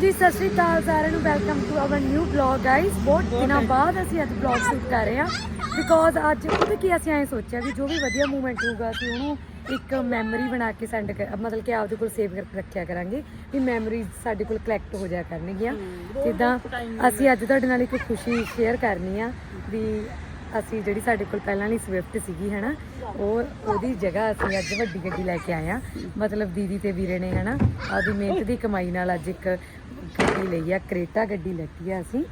ਹਾਂਜੀ ਸਤਿ ਸ਼੍ਰੀ ਅਕਾਲ ਸਾਰਿਆਂ ਨੂੰ। Welcome to our new blog guys ਬਹੁਤ ਦਿਨਾਂ ਬਾਅਦ ਅਸੀਂ ਅੱਜ ਬਲੌਗ ਸ਼ੂਟ ਕਰ ਰਹੇ ਹਾਂ। ਬਿਕੋਜ਼ ਅੱਜ ਪਤਾ ਕੀ ਅਸੀਂ ਐਂ ਸੋਚਿਆ ਵੀ ਜੋ ਵੀ ਵਧੀਆ ਮੂਵਮੈਂਟ ਹੋਊਗਾ ਅਸੀਂ ਉਹਨੂੰ ਇੱਕ ਮੈਮਰੀ ਬਣਾ ਕੇ ਸੈਂਡ ਕਰ ਮਤਲਬ ਕਿ ਆਪਦੇ ਕੋਲ ਸੇਵ ਕਰਕੇ ਰੱਖਿਆ ਕਰਾਂਗੇ ਵੀ ਮੈਮਰੀਜ਼ ਸਾਡੇ ਕੋਲ ਕਲੈਕਟ ਹੋ ਜਾਇਆ ਕਰਨਗੀਆਂ। ਜਿੱਦਾਂ ਅਸੀਂ ਅੱਜ ਤੁਹਾਡੇ ਨਾਲ ਇੱਕ ਖੁਸ਼ੀ ਸ਼ੇਅਰ ਕਰਨੀ ਆ ਵੀ ਅਸੀਂ ਜਿਹੜੀ ਸਾਡੇ ਕੋਲ ਪਹਿਲਾਂ ਵਾਲੀ ਸਵਿਫਟ ਸੀਗੀ ਹੈਨਾ ਉਹ ਉਹਦੀ ਜਗ੍ਹਾ ਅਸੀਂ ਅੱਜ ਵੱਡੀ ਗੱਡੀ ਲੈ ਕੇ ਆਏ ਆ ਮਤਲਬ ਦੀਦੀ ਤੇ ਵੀਰੇ ਨੇ ਹੈਨਾ ਆਪਦੀ ਮਿਹਨਤ ਦੀ ਕਮਾਈ ਨਾਲ ਅੱਜ ਇੱਕ ਗੱਡੀ ਲਈ ਆ ਕਰੇਟਾ ਗੱਡੀ ਲੈਤੀ ਆ ਅਸੀਂ।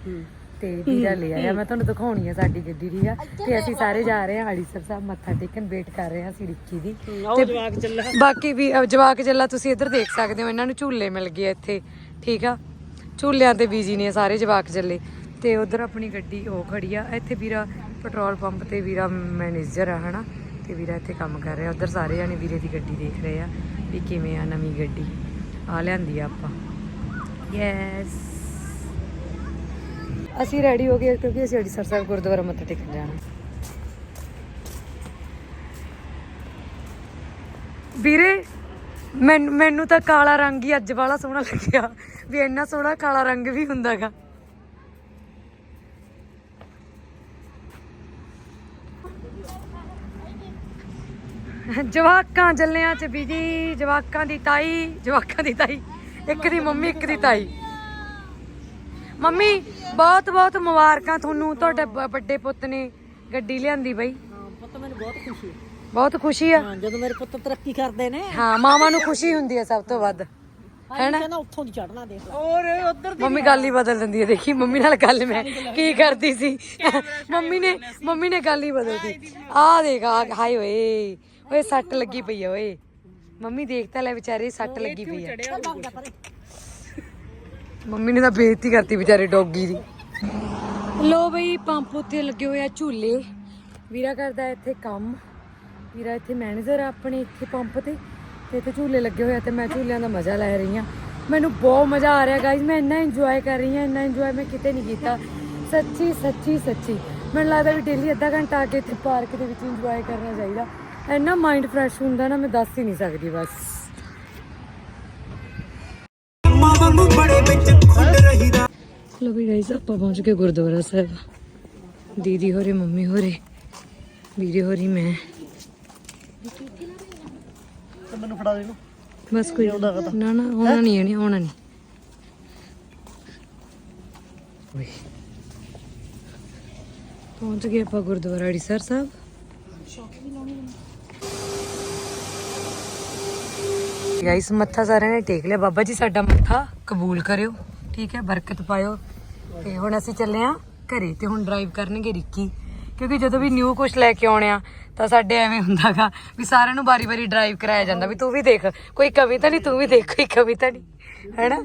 ਤੇ ਵੀਰਾ ਲੈ ਆਇਆ ਮੈਂ ਤੁਹਾਨੂੰ ਦਿਖਾਉਣੀ ਆ ਸਾਡੀ ਗੱਡੀ ਠੀਕ ਆ। ਤੇ ਅਸੀਂ ਸਾਰੇ ਜਾ ਰਹੇ ਹਾਂ ਹਾਲੀਸਰ ਸਾਹਿਬ ਮੱਥਾ ਟੇਕਣ ਵੇਟ ਕਰ ਰਹੇ ਹਾਂ ਅਸੀਂ ਰਿੱਕੀ ਦੀ। ਤੇ ਜਵਾਕ ਚੱਲਾ। ਬਾਕੀ ਵੀ ਜਵਾਕ ਜੱਲਾ ਤੁਸੀਂ ਇੱਧਰ ਦੇਖ ਸਕਦੇ ਹੋ ਇਹਨਾਂ ਨੂੰ ਝੂਲੇ ਮਿਲ ਗਏ ਇੱਥੇ ਠੀਕ ਆ? ਝੂਲਿਆਂ ਤੇ ਬੀਜੀ ਨੇ ਸਾਰੇ ਜਵਾਕ ਚੱਲੇ ਤੇ ਉਧਰ ਆਪਣੀ ਗੱਡੀ ਉਹ ਖੜੀ ਆ। ਇੱਥੇ ਵੀਰਾ ਪੈਟਰੋਲ ਪੰਪ ਤੇ ਵੀਰਾ ਮੈਨੇਜਰ ਆ ਹਨਾ? ਤੇ ਵੀਰਾ ਇੱਥੇ ਕੰਮ ਕਰ ਰਿਹਾ। ਉਧਰ ਸਾਰੇ ਜਾਣੇ ਵੀਰੇ ਦੀ ਗੱਡੀ ਦੇਖ ਰਹੇ ਆ ਵੀ ਕਿਵੇਂ ਆ ਨਵੀਂ ਗੱਡੀ। ਆ ਲਿਆਂਦੀ ਆ ਆਪਾਂ। ਯੈਸ ਅਸੀਂ ਰੈਡੀ ਹੋ ਗਏ ਕਿਉਂਕਿ ਅਸੀਂ ਅੜੀਸਰ ਸਾਹਿਬ ਗੁਰਦੁਆਰਾ ਮੱਥਾ ਟੇਕਣ ਜਾਣਾ। ਵੀਰੇ, ਮੈਨੂੰ ਤਾਂ ਕਾਲਾ ਰੰਗ ਹੀ ਅੱਜ ਵਾਲਾ ਸੋਹਣਾ ਲੱਗਿਆ। ਵੀ ਇੰਨਾ ਸੋਹਣਾ ਕਾਲਾ ਰੰਗ ਵੀ ਹੁੰਦਾਗਾ। ਜਵਾਕਾਂ ਜੱਲਿਆਂ ਚ ਬੀਜੀ, ਜਵਾਕਾਂ ਦੀ ਤਾਈ, ਜਵਾਕਾਂ ਦੀ ਤਾਈ। ਇੱਕ ਦੀ ਮੰਮੀ ਇੱਕ ਦੀ ਤਾਈ। ਮੰਮੀ ਬਹੁਤ ਬਹੁਤ ਮੁਬਾਰਕਾਂ ਤੁਹਾਨੂੰ ਤੁਹਾਡੇ ਬ- ਵੱਡੇ ਪੁੱਤ ਨੇ ਗੱਡੀ ਲਿਆਂਦੀ ਬਈ। ਹਾਂ ਪੁੱਤ ਮੈਨੂੰ ਬਹੁਤ ਖੁਸ਼ੀ ਬਹੁਤ ਖੁਸ਼ੀ ਆ। ਹਾਂ ਜਦੋਂ ਮੇਰੇ ਪੁੱਤ ਤਰੱਕੀ ਕਰਦੇ ਨੇ। ਹਾਂ ਮਾਵਾਂ ਨੂੰ ਖੁਸ਼ੀ ਹੁੰਦੀ ਹੈ ਸਭ ਤੋਂ ਵੱਧ। ਹੈਨਾ? ਕਹਿੰਦਾ ਉੱਥੋਂ ਦੀ ਚੜਨਾ ਦੇਖ ਔਰ ਉਧਰ ਮੰਮੀ ਗੱਲ ਹੀ ਬਦਲ ਦਿੰਦੀ ਹੈ ਦੇਖੀ ਮੰਮੀ ਨਾਲ ਗੱਲ ਮੈਂ ਕੀ ਕਰਦੀ ਸੀ। ਮੰਮੀ ਨੇ ਮੰਮੀ ਨੇ ਗੱਲ ਹੀ ਬਦਲਦੀ ਆਹ ਦੇਖ ਆ ਹਾਏ ਓਏ ਓਏ ਸੱਟ ਲੱਗੀ ਪਈ ਆ ਓਏ। ਮੰਮੀ ਦੇਖ ਤਾਂ ਲੈ ਵਿਚਾਰੇ ਸੱਟ ਲੱਗੀ ਪਈ ਆ। ਮੰਮੀ ਨੇ ਤਾਂ ਬੇਇੱਜ਼ਤੀ ਕਰਤੀ ਵਿਚਾਰੇ ਡੌਗੀ ਦੀ। ਲੋ ਬਈ ਪੰਪ ਉੱਤੇ ਲੱਗੇ ਹੋਏ ਆ ਝੂਲੇ। ਵੀਰਾ ਕਰਦਾ ਇੱਥੇ ਕੰਮ। ਵੀਰਾ ਇੱਥੇ ਮੈਨੇਜਰ ਆ ਆਪਣੇ ਇੱਥੇ ਪੰਪ ਤੇ। ਤੇ ਇੱਥੇ ਝੂਲੇ ਲੱਗੇ ਹੋਏ ਆ ਤੇ ਮੈਂ ਝੂਲਿਆਂ ਦਾ ਮਜ਼ਾ ਲੈ ਰਹੀ ਹਾਂ। ਮੈਨੂੰ ਬਹੁਤ ਮਜ਼ਾ ਆ ਰਿਹਾ ਗਾਇਜ਼ ਮੈਂ ਇੰਨਾ ਇੰਜੋਏ ਕਰ ਰਹੀ ਹਾਂ ਇੰਨਾ ਇੰਜੋਏ ਮੈਂ ਕਿਤੇ ਨਹੀਂ ਕੀਤਾ। ਸੱਚੀ ਸੱਚੀ ਸੱਚੀ। ਮੈਨੂੰ ਲੱਗਦਾ ਵੀ ਡੇਲੀ ਅੱਧਾ ਘੰਟਾ ਆ ਕੇ ਇੱਥੇ ਪਾਰਕ ਦੇ ਵਿੱਚ ਇੰਜੋਏ ਕਰਨਾ ਚਾਹੀਦਾ। ਇੰਨਾ ਮਾਈਂਡ ਫਰੈਸ਼ ਹੁੰਦਾ ਨਾ ਮੈਂ ਦੱਸ ਹੀ ਨਹੀਂ ਸਕਦੀ ਬਸ। ਲੋ ਵੀ ਗਾਇਸ ਆਪਾਂ ਪਹੁੰਚ ਗਏ ਗੁਰਦੁਆਰਾ ਸਾਹਿਬ। ਦੀਦੀ ਹੋਰੇ ਮੰਮੀ ਹੋਰੇ ਵੀਰੇ ਹੋਰੀ ਮੈਂ। ਮੈਨੂੰ ਫੜਾ ਦੇ ਨੂੰ ਬਸ ਕੋਈ ਨਾ ਨਾ ਆਉਣਾ ਨਹੀਂ ਇਹਨੇ ਆਉਣਾ ਨਹੀਂ। ਓਏ। ਪਹੁੰਚ ਗਏ ਆਪਾਂ ਗੁਰਦੁਆਰਾ ਅੜੀਸਰ ਸਾਹਿਬ। ਗਾਇਸ ਮੱਥਾ ਸਾਰਿਆਂ ਨੇ ਟੇਕ ਲਿਆ। ਬਾਬਾ ਜੀ, ਸਾਡਾ ਮੱਥਾ ਕਬੂਲ ਕਰਿਓ। ਠੀਕ ਹੈ, ਬਰਕਤ ਪਾਇਓ। ਤੇ ਹੁਣ ਅਸੀਂ ਚੱਲੇ ਆ ਘਰੇ ਤੇ ਹੁਣ ਡਰਾਈਵ ਕਰਨਗੇ ਰਿੱਕੀ। ਕਿਉਂਕਿ ਜਦੋਂ ਵੀ ਨਿਊ ਕੁਝ ਲੈ ਕੇ ਆਉਣੇ ਆ, ਤਾਂ ਸਾਡੇ ਐਵੇਂ ਹੁੰਦਾਗਾ ਵੀ ਸਾਰਿਆਂ ਨੂੰ ਵਾਰੀ-ਵਾਰੀ ਡਰਾਈਵ ਕਰਾਇਆ ਜਾਂਦਾ ਵੀ ਤੂੰ ਵੀ ਦੇਖ। ਕੋਈ ਕਮੀ ਨਹੀਂ, ਤੂੰ ਵੀ ਦੇਖ, ਕੋਈ ਕਮੀ ਨਹੀਂ। ਹੈਨਾ?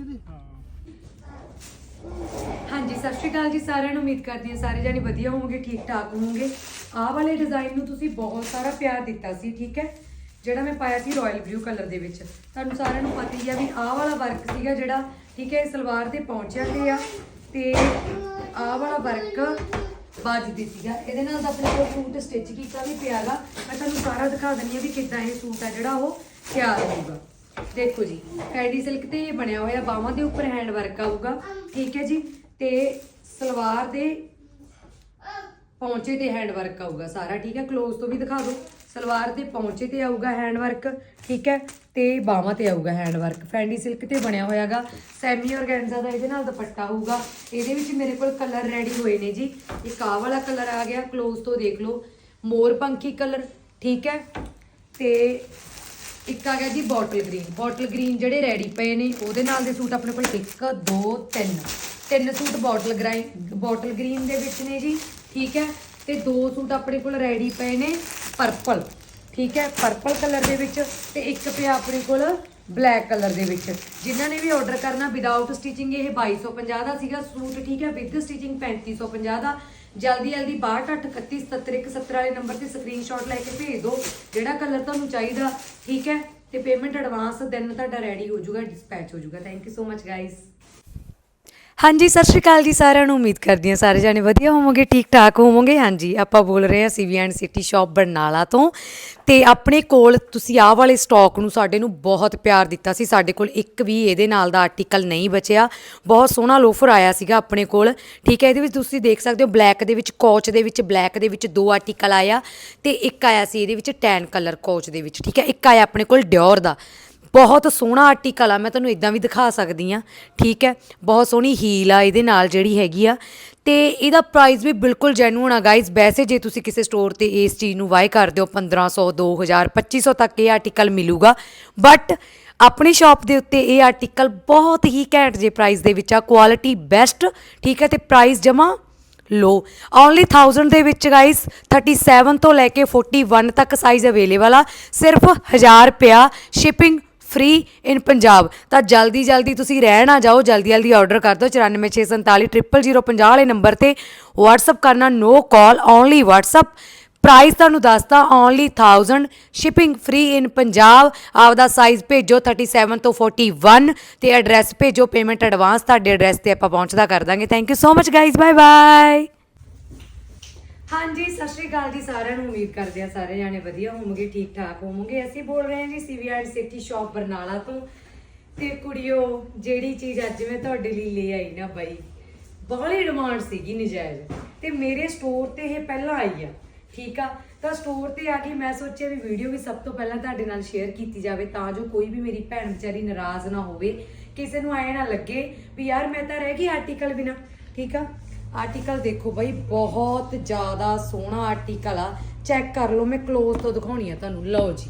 ਹਾਂਜੀ, ਸਤਿ ਸ਼੍ਰੀ ਅਕਾਲ ਜੀ ਸਾਰਿਆਂ ਨੂੰ। ਉਮੀਦ ਕਰਦੀ ਹਾਂ ਸਾਰੇ ਜਾਨੀ ਵਧੀਆ ਹੋਵੋਗੇ ਠੀਕ ਠਾਕ ਹੋਵੋਗੇ। ਆਹ ਵਾਲੇ ਡਿਜ਼ਾਈਨ ਨੂੰ ਤੁਸੀਂ ਬਹੁਤ ਸਾਰਾ ਪਿਆਰ ਦਿੱਤਾ ਸੀ, ਠੀਕ ਹੈ? ਜਿਹੜਾ ਮੈਂ ਪਾਇਆ ਸੀ ਰਾਇਲ ਬਲੂ ਕਲਰ ਦੇ ਵਿੱਚ। ਤੁਹਾਨੂੰ ਸਾਰਿਆਂ ਨੂੰ ਪਤਾ ਹੀ ਆ ਵੀ ਆਹ ਵਾਲਾ ਵਰਕ ਸੀਗਾ ਜਿਹੜਾ, ਠੀਕ ਹੈ, ਇਹ ਸਲਵਾਰ ਤੇ ਪਹੁੰਚਿਆ ਤੇ ਆ, ਤੇ ਆਹ ਵਾਲਾ ਵਰਕ ਵੱਜਦੀ ਸੀਗਾ। ਇਹਦੇ ਨਾਲ ਤਾਂ ਆਪਣੇ ਕੋਲ ਸੂਟ ਸਟਿਚ ਕੀਤਾ ਵੀ ਪਿਆਗਾ ਮੈਂ ਤੁਹਾਨੂੰ ਸਾਰਾ ਦਿਖਾ ਦਿੰਨੀ ਆ ਵੀ ਕਿੱਦਾਂ ਇਹ ਸੂਟ ਆ ਜਿਹੜਾ ਉਹ ਤਿਆਰ ਹੋਊਗਾ। ਦੇਖੋ ਜੀ ਐਡੀ ਸਿਲਕ ਤੇ ਇਹ ਬਣਿਆ ਹੋਇਆ, ਬਾਹਾਂ ਦੇ ਉੱਪਰ ਹੈਂਡ ਵਰਕ ਆਊਗਾ, ਠੀਕ ਹੈ ਜੀ, ਤੇ ਸਲਵਾਰ ਦੇ ਪੌਂਚੇ ਤੇ ਹੈਂਡ ਵਰਕ ਆਊਗਾ ਸਾਰਾ, ਠੀਕ ਹੈ। ক্লোਜ਼ ਤੋਂ ਵੀ ਦਿਖਾ ਦਿਓ। ਸਲਵਾਰ ਦੇ ਪੌਂਚੇ ਤੇ ਆਊਗਾ ਹੈਂਡ ਵਰਕ ਠੀਕ ਹੈ? ਤੇ ਬਾਹਾਂ ਤੇ ਆਊਗਾ ਹੈਂਡ ਵਰਕ ਫੈਂਡੀ ਸਿਲਕ ਤੇ ਬਣਿਆ ਹੋਇਆਗਾ। ਸੈਮੀ ਆਰਗੈਂਜ਼ਾ ਦਾ ਇਹਦੇ ਨਾਲ ਦੁਪੱਟਾ ਹੋਊਗਾ। ਇਹਦੇ ਵਿੱਚ ਮੇਰੇ ਕੋਲ ਕਲਰ ਰੈਡੀ ਹੋਏ ਨੇ ਜੀ। ਇੱਕ ਆ ਵਾਲਾ ਕਲਰ ਆ ਗਿਆ ক্লোਜ਼ ਤੋਂ ਦੇਖ ਲਓ। ਮੋਰ ਪੰਖੀ ਕਲਰ ਠੀਕ ਹੈ? ਤੇ ਇੱਕ ਆ ਗਿਆ ਜੀ ਬੋਟਲ ਗ੍ਰੀਨ ਬੋਟਲ ਗ੍ਰੀਨ ਜਿਹੜੇ ਰੈਡੀ ਪਏ ਨੇ, ਉਹਦੇ ਨਾਲ ਦੇ ਸੂਟ ਆਪਣੇ ਕੋਲ 1 2 3 ਤਿੰਨ suit bottle grey bottle green ਦੇ ਵਿੱਚ ਨੇ ਜੀ, ਠੀਕ ਹੈ? ਤੇ ਦੋ ਸੂਟ ਆਪਣੇ ਕੋਲ ਰੈਡੀ ਪਏ ਨੇ। ਪਰਪਲ ਠੀਕ ਹੈ? ਪਰਪਲ ਕਲਰ ਦੇ ਵਿੱਚ ਤੇ ਇੱਕ ਪਿਆ ਆਪਣੇ ਕੋਲ ਬਲੈਕ ਕਲਰ ਦੇ ਵਿੱਚ। ਜਿਨ੍ਹਾਂ ਨੇ ਵੀ ਆਰਡਰ ਕਰਨਾ ਵਿਦਆਊਟ ਸਟਿਚਿੰਗ ਇਹ 2250 ਦਾ ਸੀਗਾ ਸੂਟ, ਠੀਕ ਹੈ? ਵਿਦ ਸਟਿਚਿੰਗ 3550 ਦਾ। ਜਲਦੀ ਜਲਦੀ 6238771170 ਵਾਲੇ ਨੰਬਰ ਤੇ ਸਕਰੀਨਸ਼ਾਟ ਲੈ ਕੇ ਭੇਜ ਦਿਓ, ਜਿਹੜਾ ਕਲਰ ਤੁਹਾਨੂੰ ਚਾਹੀਦਾ, ਠੀਕ ਹੈ? ਤੇ ਪੇਮੈਂਟ ਐਡਵਾਂਸ ਦਿਨ ਤੁਹਾਡਾ ਰੈਡੀ ਹੋ ਜਾਊਗਾ ਡਿਸਪੈਚ ਹੋ ਜਾਊਗਾ। Thank you so much guys ਹਾਂਜੀ, ਸਤਿ ਸ਼੍ਰੀ ਅਕਾਲ ਜੀ ਸਾਰਿਆਂ ਨੂੰ। ਉਮੀਦ ਕਰਦੀ ਹਾਂ ਸਾਰੇ ਜਾਣੇ ਵਧੀਆ ਹੋਵੋਗੇ ਠੀਕ ਠਾਕ ਹੋਵੋਗੇ। ਹਾਂਜੀ, ਆਪਾਂ ਬੋਲ ਰਹੇ ਹਾਂ CV and city shop Barnala ਤੋਂ। ਤੇ ਆਪਣੇ ਕੋਲ ਤੁਸੀਂ ਆਹ ਵਾਲੇ ਸਟਾਕ ਨੂੰ ਸਾਡੇ ਨੂੰ ਬਹੁਤ ਪਿਆਰ ਦਿੱਤਾ ਸੀ। ਸਾਡੇ ਕੋਲ ਇੱਕ ਵੀ ਇਹਦੇ ਨਾਲ ਦਾ ਆਰਟੀਕਲ ਨਹੀਂ ਬਚਿਆ। ਬਹੁਤ ਸੋਹਣਾ ਲੋਫਰ ਆਇਆ ਸੀਗਾ ਆਪਣੇ ਕੋਲ। ਠੀਕ ਹੈ, ਇਹਦੇ ਵਿੱਚ ਤੁਸੀਂ ਦੇਖ ਸਕਦੇ ਹੋ ਬਲੈਕ ਦੇ ਵਿੱਚ ਕੋਚ ਦੇ ਵਿੱਚ ਬਲੈਕ ਦੇ ਵਿੱਚ ਦੋ ਆਰਟੀਕਲ ਆਇਆ। ਤੇ ਇੱਕ ਆਇਆ ਸੀ ਇਹਦੇ ਵਿੱਚ ਟੈਨ ਕਲਰ ਕੋਚ ਦੇ ਵਿੱਚ। ਠੀਕ ਹੈ, ਇੱਕ ਆਇਆ ਆਪਣੇ ਕੋਲ ਡਿਓਰ ਦਾ। ਬਹੁਤ ਸੋਹਣਾ ਆਰਟੀਕਲ ਆ, ਮੈਂ ਤੁਹਾਨੂੰ ਇਦਾਂ ਵੀ ਦਿਖਾ ਸਕਦੀ ਆ ਠੀਕ ਹੈ, ਬਹੁਤ ਸੋਹਣੀ ਹੀਲ ਆ ਇਹਦੇ ਨਾਲ ਜਿਹੜੀ ਹੈਗੀ ਆ। ਤੇ ਇਹਦਾ ਪ੍ਰਾਈਸ ਵੀ ਬਿਲਕੁਲ ਜੈਨੂਨ ਆ ਗਾਇਜ਼ ਵੈਸੇ ਜੇ ਤੁਸੀਂ ਕਿਸੇ ਸਟੋਰ ਤੇ ਇਸ ਚੀਜ਼ ਨੂੰ ਬਾਏ ਕਰਦੇ ਹੋ 1500 2000 2500 ਤੱਕ ਇਹ ਆਰਟੀਕਲ ਮਿਲੂਗਾ। ਬਟ ਆਪਣੀ ਸ਼ਾਪ ਦੇ ਉੱਤੇ ਇਹ ਆਰਟੀਕਲ ਬਹੁਤ ਹੀ ਘੈਂਟ ਜੇ ਪ੍ਰਾਈਸ ਦੇ ਵਿੱਚ ਆ ਕੁਆਲਿਟੀ ਬੈਸਟ ਠੀਕ ਹੈ, ਤੇ ਪ੍ਰਾਈਸ ਜਮਾ ਲੋ ਓਨਲੀ 1000 ਦੇ ਵਿੱਚ ਗਾਇਸ 37 ਤੋਂ ਲੈ ਕੇ 41 ਤੱਕ ਸਾਈਜ਼ ਅਵੇਲੇਬਲ ਆ। ਸਿਰਫ 1000 ਰੁਪਿਆ ਸ਼ਿਪਿੰਗ ਫ੍ਰੀ ਇਨ ਪੰਜਾਬ ਤਾਂ ਜਲਦੀ ਜਲਦੀ ਤੁਸੀਂ ਰਹਿ ਨਾ ਜਾਓ, ਜਲਦੀ ਜਲਦੀ ਆਰਡਰ ਕਰ ਦਿਓ। 9464400050 ਵਾਲੇ ਨੰਬਰ ਤੇ WhatsApp ਕਰਨਾ no call only WhatsApp price ਤੁਹਾਨੂੰ ਦੱਸਦਾ only 1000 shipping free in Punjab ਆਪਦਾ ਸਾਈਜ਼ ਭੇਜੋ 37 ਤੋਂ 41 ਤੇ ਐਡਰੈਸ ਭੇਜੋ। ਪੇਮੈਂਟ ਐਡਵਾਂਸ ਤੁਹਾਡੇ ਐਡਰੈਸ ਤੇ ਆਪਾਂ ਪਹੁੰਚਦਾ ਕਰ ਦਾਂਗੇ। Thank you so much guys bye bye ਹਾਂਜੀ, ਸਤਿ ਸ਼੍ਰੀ ਅਕਾਲ ਜੀ ਸਾਰਿਆਂ ਨੂੰ। ਉਮੀਦ ਕਰਦੇ ਆ ਸਾਰੇ ਜਾਣੇ ਵਧੀਆ ਹੋਵੋਗੇ ਠੀਕ ਠਾਕ ਹੋਵੋਗੇ। ਅਸੀਂ ਬੋਲ ਰਹੇ ਹਾਂ ਜੀ CV and city shop Barnala ਤੋਂ। ਤੇ ਕੁੜੀਓ, ਜਿਹੜੀ ਚੀਜ਼ ਅੱਜ ਮੈਂ ਤੁਹਾਡੇ ਲਈ ਲੈ ਆਈ ਨਾ ਬਾਈ, ਬਾਹਲੀ ਡਿਮਾਂਡ ਸੀਗੀ ਨਜਾਇਜ਼। ਤੇ ਮੇਰੇ ਸਟੋਰ ਤੇ ਇਹ ਪਹਿਲਾਂ ਆਈ ਆ, ਠੀਕ ਆ? ਤਾਂ ਸਟੋਰ ਤੇ ਆ ਕੇ ਮੈਂ ਸੋਚਿਆ ਵੀ ਵੀਡੀਓ ਵੀ ਸਭ ਤੋਂ ਪਹਿਲਾਂ ਤੁਹਾਡੇ ਨਾਲ ਸ਼ੇਅਰ ਕੀਤੀ ਜਾਵੇ, ਤਾਂ ਜੋ ਕੋਈ ਵੀ ਮੇਰੀ ਭੈਣ ਵਿਚਾਰੀ ਨਾਰਾਜ਼ ਨਾ ਹੋਵੇ, ਕਿਸੇ ਨੂੰ ਐ ਨਾ ਲੱਗੇ ਵੀ ਯਾਰ ਮੈਂ ਤਾਂ ਰਹਿ ਗਈ ਆਰਟੀਕਲ ਬਿਨਾ, ਠੀਕ ਆ? ਆਰਟੀਕਲ ਦੇਖੋ ਬਾਈ, ਬਹੁਤ ਜ਼ਿਆਦਾ ਸੋਹਣਾ ਆਰਟੀਕਲ ਆ। ਚੈੱਕ ਕਰ ਲਓ, ਮੈਂ ক্লোਜ਼ ਤੋਂ ਦਿਖਾਉਣੀ ਆ ਤੁਹਾਨੂੰ। ਲਓ ਜੀ।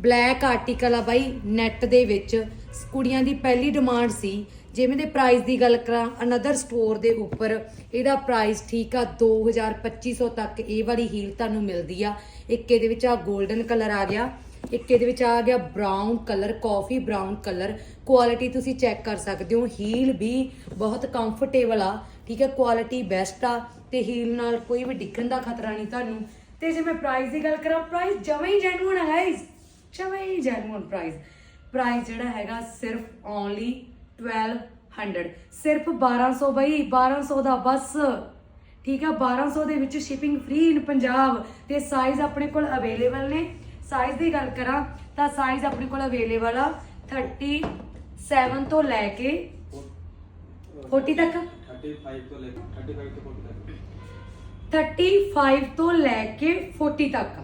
ਬਲੈਕ ਆਰਟੀਕਲ ਆ ਬਾਈ ਨੈਟ ਦੇ ਵਿੱਚ। ਕੁੜੀਆਂ ਦੀ ਪਹਿਲੀ ਡਿਮਾਂਡ ਸੀ ਜਿਵੇਂ ਦੇ ਪ੍ਰਾਈਸ ਦੀ ਗੱਲ ਕਰਾਂ ਅਨਦਰ ਸਟੋਰ ਦੇ ਉੱਪਰ, ਇਹਦਾ ਪ੍ਰਾਈਸ ਠੀਕ ਆ 2250 ਤੱਕ। ਇਹ ਵਾਲੀ ਹੀਲ ਤੁਹਾਨੂੰ ਮਿਲਦੀ ਆ। ਇੱਕ ਇਹਦੇ ਵਿੱਚ ਆ 골ਡਨ ਕਲਰ ਆ ਗਿਆ। ਇੱਕ ਇਹਦੇ ਵਿੱਚ ਆ ਗਿਆ brown colour coffee brown colour quality ਤੁਸੀਂ ਚੈੱਕ ਕਰ ਸਕਦੇ ਹੋ। ਹੀਲ ਵੀ ਬਹੁਤ ਕੰਫਰਟੇਬਲ ਆ। ਠੀਕ ਹੈ ਕੁਆਲਿਟੀ ਬੈਸਟ ਆ ਤੇ ਹੀਲ ਨਾਲ ਕੋਈ ਵੀ ਡਿੱਗਣ ਦਾ ਖਤਰਾ ਨਹੀਂ ਤੁਹਾਨੂੰ। ਤੇ ਜੇ ਮੈਂ ਪ੍ਰਾਈਸ ਦੀ ਗੱਲ ਕਰਾਂ ਪ੍ਰਾਈਸ ਜਮੇ ਹੀ ਜੈਨੂਨ ਹੈ ਗਾਇਸ ਜਮੇ ਹੀ ਜੈਨੂਨ ਪ੍ਰਾਈਸ ਪ੍ਰਾਈਸ ਜਿਹੜਾ ਹੈਗਾ ਸਿਰਫ ਓਨਲੀ 1200 ਸਿਰਫ 1200 ਬਈ 1200 ਦਾ ਬਸ। ਠੀਕ ਆ 1200 ਦੇ ਵਿੱਚ ਸ਼ਿਪਿੰਗ ਫ੍ਰੀ ਇਨ ਪੰਜਾਬ। ਤੇ ਸਾਈਜ਼ ਆਪਣੇ ਕੋਲ ਅਵੇਲੇਬਲ ਨੇ। ਸਾਈਜ਼ ਦੀ ਗੱਲ ਕਰਾਂ, ਤਾਂ ਸਾਈਜ਼ ਆਪਣੇ ਕੋਲ ਅਵੇਲੇਬਲ ਆ 37 ਤੋਂ ਲੈ ਕੇ 40 ਤੱਕ। 35 ਤੋਂ ਲੈ ਕੇ 35 ਤੋਂ 40 ਤੱਕ। 35 ਤੋਂ ਲੈ ਕੇ 40 ਤੱਕ।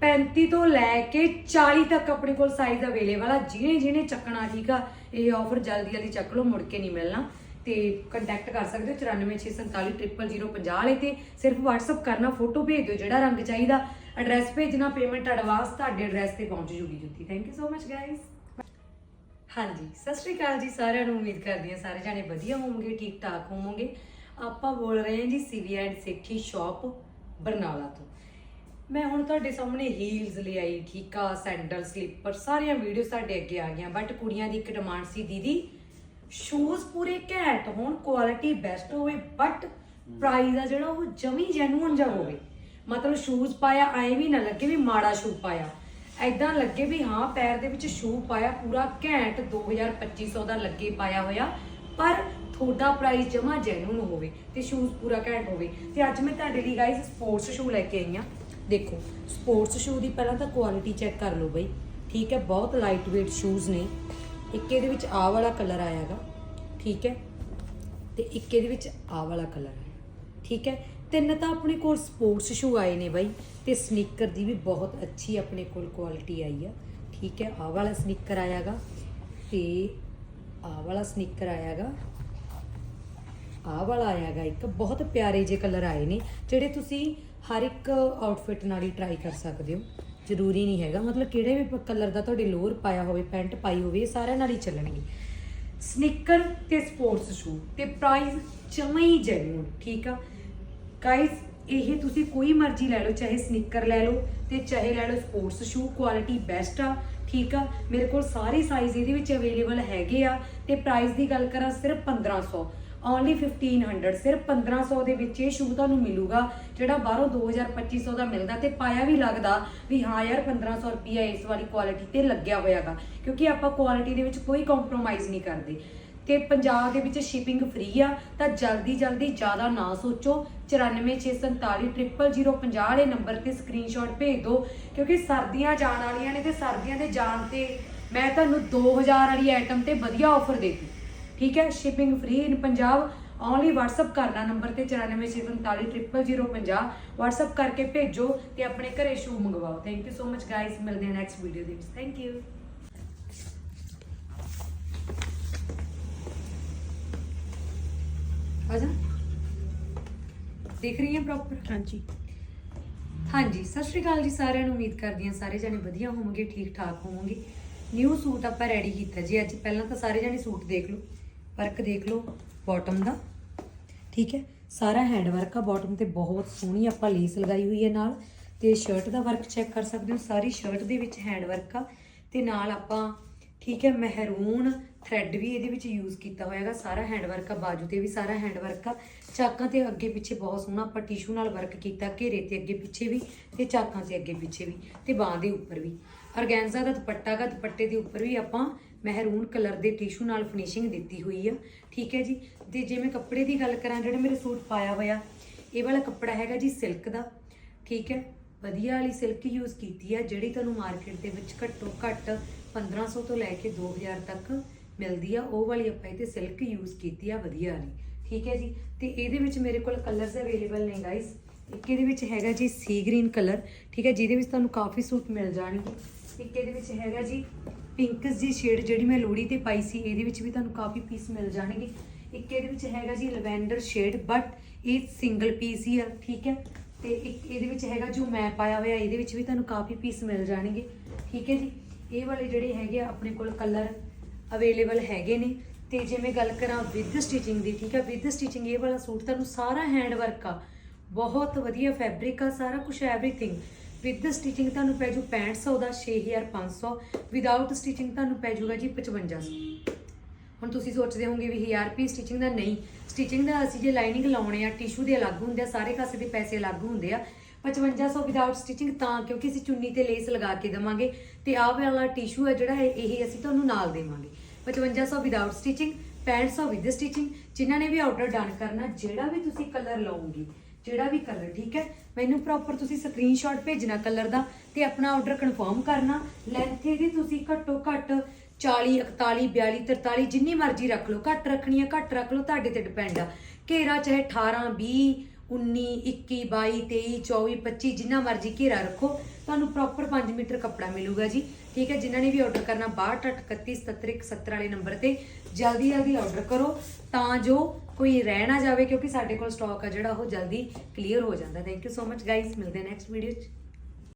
35 ਤੋਂ ਲੈ ਕੇ 40 ਤੱਕ ਆਪਣੇ ਕੋਲ ਸਾਈਜ਼ ਅਵੇਲੇਬਲ ਆ। ਜਿਹਨੇ ਜਿਹਨੇ ਚੱਕਣਾ ਠੀਕ ਆ, ਇਹ ਆਫਰ ਜਲਦੀ ਜਲਦੀ ਚੱਕ ਲਓ, ਮੁੜ ਕੇ ਨਹੀਂ ਮਿਲਣਾ। ਤੇ ਕੰਟੈਕਟ ਕਰ ਸਕਦੇ ਹੋ 9464400050 ਵਾਲੇ ਤੇ। ਸਿਰਫ WhatsApp ਕਰਨਾ ਫੋਟੋ ਭੇਜ ਦਿਓ, ਜਿਹੜਾ ਰੰਗ ਚਾਹੀਦਾ। ਐਡਰੈਸ ਭੇਜਣਾ ਪੇਮੈਂਟ ਐਡਵਾਂਸ ਤੁਹਾਡੇ ਐਡਰੈਸ ਤੇ ਪਹੁੰਚ ਜੂਗੀ ਜੁੱਤੀ। Thank you so much guys ਹਾਂਜੀ, ਸਤਿ ਸ਼੍ਰੀ ਅਕਾਲ ਜੀ ਸਾਰਿਆਂ ਨੂੰ, ਉਮੀਦ ਕਰਦੀ ਹਾਂ ਸਾਰੇ ਜਾਣੇ ਵਧੀਆ ਹੋਵੋਗੇ ਠੀਕ ਠਾਕ ਹੋਵੋਗੇ। ਆਪਾਂ ਬੋਲ ਰਹੇ ਹਾਂ ਜੀ CV and city shop Barnala ਤੋਂ। ਮੈਂ ਹੁਣ ਤੁਹਾਡੇ ਸਾਹਮਣੇ ਹੀਲਸ ਲਿਆਈ, ਠੀਕਾ ਸੈਂਡਲ ਸਲੀਪਰ ਸਾਰੀਆਂ ਵੀਡੀਓ ਸਾਡੇ ਅੱਗੇ ਆ ਗਈਆਂ ਬਟ ਕੁੜੀਆਂ ਦੀ ਇੱਕ ਡਿਮਾਂਡ ਸੀ ਦੀਦੀ ਸ਼ੂਜ਼ ਪੂਰੇ ਘੈਂਟ ਹੋਣ ਕੁਆਲਿਟੀ ਬੈਸਟ ਹੋਵੇ ਬਟ ਪ੍ਰਾਈਸ ਆ ਜਿਹੜਾ ਉਹ ਜਮੀ ਜੈਨੂਨ ਜਾ ਹੋਵੇ। ਮਤਲਬ ਸ਼ੂਜ਼ ਪਾਇਆ, ਐਂ ਵੀ ਨਾ ਲੱਗੇ ਵੀ ਮਾੜਾ ਸ਼ੂ ਪਾਇਆ। ਐਦਾਂ ਲੱਗੇ ਵੀ ਹਾਂ, ਪੈਰ ਦੇ ਵਿੱਚ ਸ਼ੂ ਪਾਇਆ, ਪੂਰਾ ਘੈਂਟ 2000 2500 ਦਾ ਲੱਗੇ ਪਾਇਆ ਹੋਇਆ, ਪਰ ਤੁਹਾਡਾ ਪ੍ਰਾਈਸ ਜਮਾ ਜੈਨੂਨ ਹੋਵੇ ਤੇ ਸ਼ੂਜ਼ ਪੂਰਾ ਘੈਂਟ ਹੋਵੇ। ਤੇ ਅੱਜ ਮੈਂ ਤੁਹਾਡੇ ਲਈ ਗਾਇਸ ਸਪੋਰਟਸ ਸ਼ੂ ਲੈ ਕੇ ਆਈ ਆ ਦੇਖੋ ਸਪੋਰਟਸ ਸ਼ੂ ਦੀ ਪਹਿਲਾਂ ਤਾਂ ਕੁਆਲਿਟੀ ਚੈੱਕ ਕਰ ਲਓ ਬਈ। ਠੀਕ ਹੈ, ਬਹੁਤ ਲਾਈਟ weight ਸ਼ੂਜ਼ ਨੇ। ਇੱਕ ਇਹਦੇ ਵਿੱਚ ਆਹ ਵਾਲਾ ਕਲਰ ਆਇਆਗਾ ਠੀਕ ਹੈ, ਤੇ ਇੱਕ ਇਹਦੇ ਵਿੱਚ ਆਹ ਵਾਲਾ ਕਲਰ ਹੈ ਠੀਕ ਹੈ ਤਿੰਨ ਤਾਂ ਆਪਣੇ ਕੋਲ ਸਪੋਰਟਸ ਸ਼ੂ ਆਏ ਨੇ ਬਾਈ, ਤੇ ਸਨੀਕਰ ਦੀ ਵੀ ਬਹੁਤ ਅੱਛੀ ਆਪਣੇ ਕੋਲ ਕੁਆਲਿਟੀ ਆਈ ਆ। ਠੀਕ ਹੈ, ਆਹ ਵਾਲਾ ਸਨੀਕਰ ਆਇਆਗਾ, ਤੇ ਆਹ ਵਾਲਾ ਸਨੀਕਰ ਆਇਆਗਾ, ਆਹ ਵਾਲਾ ਆਇਆਗਾ, ਇੱਕ ਬਹੁਤ ਪਿਆਰੇ ਜਿਹੇ ਕਲਰ ਆਏ ਨੇ, ਜਿਹੜੇ ਤੁਸੀਂ ਹਰ ਇੱਕ ਆਊਟਫਿਟ ਨਾਲ ਹੀ ਟਰਾਈ ਕਰ ਸਕਦੇ ਹੋ। ਜ਼ਰੂਰੀ ਨਹੀਂ ਹੈਗਾ, ਮਤਲਬ ਕਿਹੜੇ ਵੀ ਕਲਰ ਦਾ ਤੁਹਾਡੇ ਲੋਅਰ ਪਾਇਆ ਹੋਵੇ, ਪੈਂਟ ਪਾਈ ਹੋਵੇ, ਇਹ ਸਾਰਿਆਂ ਨਾਲ ਹੀ ਚੱਲਣਗੇ। ਸਨੀਕਰ ਤੇ ਸਪੋਰਟਸ ਸ਼ੂ ਤੇ ਪ੍ਰਾਈਸ ਜਮਾਂ ਹੀ ਜੈਨੂਨ ਠੀਕ ਆ। ਗਾਇਸ ਇਹ ਤੁਸੀਂ ਕੋਈ ਮਰਜ਼ੀ ਲੈ ਲਓ, ਚਾਹੇ ਸਨੀਕਰ ਲੈ ਲਓ ਤੇ ਚਾਹੇ ਲੈ ਲਓ ਸਪੋਰਟਸ ਸ਼ੂ ਕੁਆਲਿਟੀ ਬੈਸਟ ਆ, ਠੀਕ ਆ? ਮੇਰੇ ਕੋਲ ਸਾਰੇ ਸਾਈਜ਼ ਇਹਦੇ ਵਿੱਚ ਅਵੇਲੇਬਲ ਹੈਗੇ ਆ ਤੇ ਪ੍ਰਾਈਸ ਦੀ ਗੱਲ ਕਰਾਂ ਸਿਰਫ 1500 ਓਨਲੀ 1500 ਸਿਰਫ 1500 ਦੇ ਵਿੱਚ ਇਹ ਸ਼ੂ ਤੁਹਾਨੂੰ ਮਿਲੂਗਾ, ਜਿਹੜਾ ਬਾਹਰੋਂ 2000 2500 ਦਾ ਮਿਲਦਾ ਤੇ ਪਾਇਆ ਵੀ ਲੱਗਦਾ ਵੀ ਹਾਂ ਯਾਰ 1500 ਰੁਪਿਆ ਇਸ ਵਾਲੀ ਕੁਆਲਿਟੀ ਤੇ ਲੱਗਿਆ ਹੋਇਆਗਾ, ਕਿਉਂਕਿ ਆਪਾਂ ਕੁਆਲਿਟੀ ਦੇ ਵਿੱਚ ਕੋਈ ਕੰਪਰੋਮਾਈਜ਼ ਨਹੀਂ ਕਰਦੇ। ਤੇ ਪੰਜਾਬ ਦੇ ਵਿੱਚ ਸ਼ਿਪਿੰਗ ਫ੍ਰੀ ਆ, ਤਾਂ ਜਲਦੀ ਜਲਦੀ ਜ਼ਿਆਦਾ ਨਾ ਸੋਚੋ। 9464400050 ਵਾਲੇ ਨੰਬਰ ਤੇ ਸਕਰੀਨਸ਼ਾਟ ਭੇਜ ਦਿਓ, ਕਿਉਂਕਿ ਸਰਦੀਆਂ ਜਾਣ ਵਾਲੀਆਂ ਨੇ ਤੇ ਸਰਦੀਆਂ ਦੇ ਜਾਣ ਤੇ ਮੈਂ ਤੁਹਾਨੂੰ 2000 ਵਾਲੀ ਆਈਟਮ ਤੇ ਵਧੀਆ ਆਫਰ ਦੇਤੀ। ਠੀਕ ਹੈ? Shipping free in Punjab only WhatsApp ਕਰਨਾ ਨੰਬਰ ਤੇ 9464400050 WhatsApp ਕਰਕੇ ਭੇਜੋ ਤੇ ਆਪਣੇ ਘਰੇ ਸ਼ੂ ਮੰਗਵਾਓ। Thank you so much guys ਮਿਲਦੇ ਹਾਂ ਨੈਕਸਟ ਵੀਡੀਓ ਦੇ ਵਿੱਚ। ਥੈਂਕ ਯੂ ਆਜਾ ਦੇਖ ਰਹੀ ਹੈ ਪ੍ਰੋਪਰ ਹਾਂਜੀ। ਹਾਂਜੀ ਸਤਿ ਸ਼੍ਰੀ ਅਕਾਲ ਜੀ ਸਾਰਿਆਂ ਨੂੰ। ਉਮੀਦ ਕਰਦੀ ਹਾਂ ਸਾਰੇ ਜਣੇ ਵਧੀਆ ਹੋਵੋਗੇ ਠੀਕ ਠਾਕ ਹੋਵੋਗੇ। ਨਿਊ ਸੂਟ ਆਪਾਂ ਰੈਡੀ ਕੀਤਾ ਜੀ ਅੱਜ। ਪਹਿਲਾਂ ਤਾਂ ਸਾਰੇ ਜਣੇ ਸੂਟ ਦੇਖ ਲਓ। ਵਰਕ ਦੇਖ ਲਓ ਬਾਟਮ ਦਾ। ਠੀਕ ਹੈ? ਸਾਰਾ ਹੈਂਡ ਵਰਕ ਆ ਬਾਟਮ ਤੇ ਬਹੁਤ ਸੋਹਣੀ ਆਪਾਂ ਲੇਸ ਲਗਾਈ ਹੋਈ ਹੈ ਨਾਲ। ਤੇ ਸ਼ਰਟ ਦਾ ਵਰਕ ਚੈੱਕ ਕਰ ਸਕਦੇ ਹੋ। ਸਾਰੀ ਸ਼ਰਟ ਦੇ ਵਿੱਚ ਹੈਂਡ ਵਰਕ ਆ। ਤੇ ਨਾਲ ਆਪਾਂ ਠੀਕ ਹੈ, ਮਹਿਰੂਨ ਥ੍ਰੈਡ ਵੀ ਇਹਦੇ ਵਿੱਚ ਯੂਜ਼ ਕੀਤਾ ਹੋਇਆ ਹੋਇਆਗਾ ਸਾਰਾ ਹੈਂਡ ਵਰਕ ਆ, ਬਾਜੂ ਤੇ ਵੀ ਸਾਰਾ ਹੈਂਡ ਵਰਕ ਆ। ਚਾਕਾਂ ਤੇ ਅੱਗੇ ਪਿੱਛੇ ਬਹੁਤ ਸੋਹਣਾ ਆਪਾਂ ਟਿਸ਼ੂ ਨਾਲ ਵਰਕ ਕੀਤਾ, ਘੇਰੇ ਤੇ ਅੱਗੇ ਪਿੱਛੇ ਵੀ ਤੇ ਚਾਕਾਂ ਤੇ ਅੱਗੇ ਪਿੱਛੇ ਵੀ ਤੇ ਬਾਹ ਦੇ ਉੱਪਰ ਵੀ। ਔਰਗੈਂਜ਼ਾ ਦਾ ਦੁਪੱਟਾ ਗਾ, ਦੁਪੱਟੇ ਦੇ ਉੱਪਰ ਵੀ ਆਪਾਂ ਮਹਿਰੂਨ ਕਲਰ ਦੇ ਟਿਸ਼ੂ ਨਾਲ ਫਿਨਿਸ਼ਿੰਗ ਦਿੱਤੀ ਹੋਈ ਆ। ਠੀਕ ਹੈ ਜੀ, ਤੇ ਜੇ ਮੈਂ ਕੱਪੜੇ ਦੀ ਗੱਲ ਕਰਾਂ, ਜਿਹੜਾ ਮੇਰੇ ਸੂਟ ਪਾਇਆ ਹੋਇਆ, ਇਹ ਵਾਲਾ ਕੱਪੜਾ ਹੈਗਾ ਜੀ ਸਿਲਕ ਦਾ। ਠੀਕ ਹੈ, ਵਧੀਆ ਵਾਲੀ ਸਿਲਕ ਯੂਜ਼ ਕੀਤੀ ਆ, ਜਿਹੜੀ ਤੁਹਾਨੂੰ ਮਾਰਕੀਟ ਦੇ ਵਿੱਚ ਘੱਟੋ ਘੱਟ 1500 ਤੋਂ ਲੈ ਕੇ 2000 ਤੱਕ ਮਿਲਦੀ ਆ। ਉਹ ਵਾਲੀ ਆਪਾਂ ਇੱਥੇ ਸਿਲਕ ਯੂਜ਼ ਕੀਤੀ ਆ, ਵਧੀਆ ਵਾਲੀ। ਠੀਕ ਹੈ ਜੀ? ਤੇ ਇਹਦੇ ਵਿੱਚ ਮੇਰੇ ਕੋਲ ਕਲਰਸ ਅਵੇਲੇਬਲ ਨੇ ਗਾਇਸ ਇੱਕ ਇਹਦੇ ਵਿੱਚ ਹੈਗਾ ਜੀ ਸੀ ਗ੍ਰੀਨ ਕਲਰ ਠੀਕ ਹੈ? ਜਿਹਦੇ ਵਿੱਚ ਤੁਹਾਨੂੰ ਕਾਫੀ ਸੂਟ ਮਿਲ ਜਾਣਗੇ। ਇੱਕ ਇਹਦੇ ਵਿੱਚ ਹੈਗਾ ਜੀ ਪਿੰਕਸ ਜੀ ਸ਼ੇਡ ਜਿਹੜੀ ਮੈਂ ਲੋੜੀ ਤੇ ਪਾਈ ਸੀ, ਇਹਦੇ ਵਿੱਚ ਵੀ ਤੁਹਾਨੂੰ ਕਾਫੀ ਪੀਸ ਮਿਲ ਜਾਣਗੇ। ਇੱਕ ਇਹਦੇ ਵਿੱਚ ਹੈਗਾ ਜੀ ਲਵੈਂਡਰ ਸ਼ੇਡ ਬਟ ਇਹ ਸਿੰਗਲ ਪੀਸ ਹੀ ਆ। ਠੀਕ ਹੈ? ਤੇ ਇੱਕ ਇਹਦੇ ਵਿੱਚ ਹੈਗਾ ਜੋ ਮੈਂ ਪਾਇਆ ਹੋਇਆ, ਇਹਦੇ ਵਿੱਚ ਵੀ ਤੁਹਾਨੂੰ ਕਾਫੀ ਪੀਸ ਮਿਲ ਜਾਣਗੇ। ਠੀਕ ਹੈ ਜੀ? ਇਹ ਵਾਲੇ ਜਿਹੜੇ ਹੈਗੇ ਆ, ਆਪਣੇ ਕੋਲ ਕਲਰ ਅਵੇਲੇਬਲ ਹੈਗੇ ਨੇ। ਤੇ ਜੇ ਮੈਂ ਗੱਲ ਕਰਾਂ ਵਿਦ ਸਟਿਚਿੰਗ ਦੀ, ਠੀਕ ਆ? ਵਿਦ ਸਟਿਚਿੰਗ ਇਹ ਵਾਲਾ ਸੂਟ ਤੁਹਾਨੂੰ ਸਾਰਾ ਹੈਂਡ ਵਰਕ ਆ। ਬਹੁਤ ਵਧੀਆ ਫੈਬਰਿਕ ਆ, ਸਾਰਾ ਕੁਝ ਐਵਰੀਥਿੰਗ ਵਿਦ ਸਟਿਚਿੰਗ ਤੁਹਾਨੂੰ ਪੈ ਜੂ 6500 ਦਾ 6500 ਵਿਦਆਊਟ ਸਟਿਚਿੰਗ ਤੁਹਾਨੂੰ ਪੈ ਜੂਗਾ ਜੀ 5500 ਹੁਣ ਤੁਸੀਂ ਸੋਚਦੇ ਹੋਗੇ ਵੀ 1000 ਰੁਪਏ ਸਟਿਚਿੰਗ ਦਾ ਨਹੀਂ। ਸਟਿਚਿੰਗ ਦਾ ਅਸੀਂ ਜੇ ਲਾਈਨਿੰਗ ਲਾਉਣੇ ਆ ਟਿਸ਼ੂ ਦੇ ਅਲੱਗ ਹੁੰਦੇ ਆ, ਸਾਰੇ ਕਾਸੇ ਦੇ ਪੈਸੇ ਅਲੱਗ ਹੁੰਦੇ ਆ। 5500 ਵਿਦਆਊਟ ਸਟਿਚਿੰਗ ਤਾਂ ਕਿਉਂਕਿ ਅਸੀਂ ਚੁੰਨੀ ਤੇ ਲੇਸ ਲਗਾ ਕੇ ਦਵਾਂਗੇ ਤੇ ਆਹ ਵਾਲਾ ਟਿਸ਼ੂ ਹੈ ਜਿਹੜਾ ਇਹ ਇਹ ਅਸੀਂ ਤੁਹਾਨੂੰ ਨਾਲ ਦੇਵਾਂਗੇ। 5500 ਵਿਦਆਊਟ ਸਟਿਚਿੰਗ 6500 ਵਿਦ ਸਟਿਚਿੰਗ ਜਿਨ੍ਹਾਂ ਨੇ ਵੀ ਆਰਡਰ ਡਨ ਕਰਨਾ, ਜਿਹੜਾ ਵੀ ਤੁਸੀਂ ਕਲਰ ਲਓਗੇ, ਜਿਹੜਾ ਵੀ ਕਲਰ ਠੀਕ ਹੈ? ਮੈਨੂੰ ਪ੍ਰੋਪਰ ਤੁਸੀਂ ਸਕਰੀਨਸ਼ਾਟ ਭੇਜਣਾ ਕਲਰ ਦਾ ਤੇ ਆਪਣਾ ਆਰਡਰ ਕਨਫਰਮ ਕਰਨਾ। ਲੈਂਥ ਇਹਦੀ ਤੁਸੀਂ ਘੱਟੋ ਘੱਟ 40 41 42 43 ਜਿੰਨੀ ਮਰਜ਼ੀ ਰੱਖ ਲਓ। ਘੱਟ ਰੱਖਣੀ ਹੈ, ਘੱਟ ਰੱਖ ਲਓ, ਤੁਹਾਡੇ ਤੇ ਡਿਪੈਂਡ ਆ। ਘੇਰਾ ਚਾਹੇ 18 20 19 21 22 23 24 25 ਜਿੰਨਾ ਮਰਜ਼ੀ ਘੇਰਾ ਰੱਖੋ, ਤੁਹਾਨੂੰ ਪ੍ਰੋਪਰ 5 ਮੀਟਰ ਕੱਪੜਾ ਮਿਲੂਗਾ ਜੀ। ਠੀਕ ਹੈ, ਜਿਨ੍ਹਾਂ ਨੇ ਵੀ ਆਰਡਰ ਕਰਨਾ 62 31 77 71 ਵਾਲੇ ਨੰਬਰ ਤੇ ਜਲਦੀ ਜਲਦੀ ਆਰਡਰ ਕਰੋ, ਤਾਂ ਜੋ ਕੋਈ ਰਹਿ ਨਾ ਜਾਵੇ, ਕਿਉਂਕਿ ਸਾਡੇ ਕੋਲ ਸਟਾਕ ਆ ਜਿਹੜਾ, ਉਹ ਜਲਦੀ ਕਲੀਅਰ ਹੋ ਜਾਂਦਾ। Thank you so much guys ਮਿਲਦੇ ਹਾਂ ਨੈਕਸਟ ਵੀਡੀਓ 'ਚ।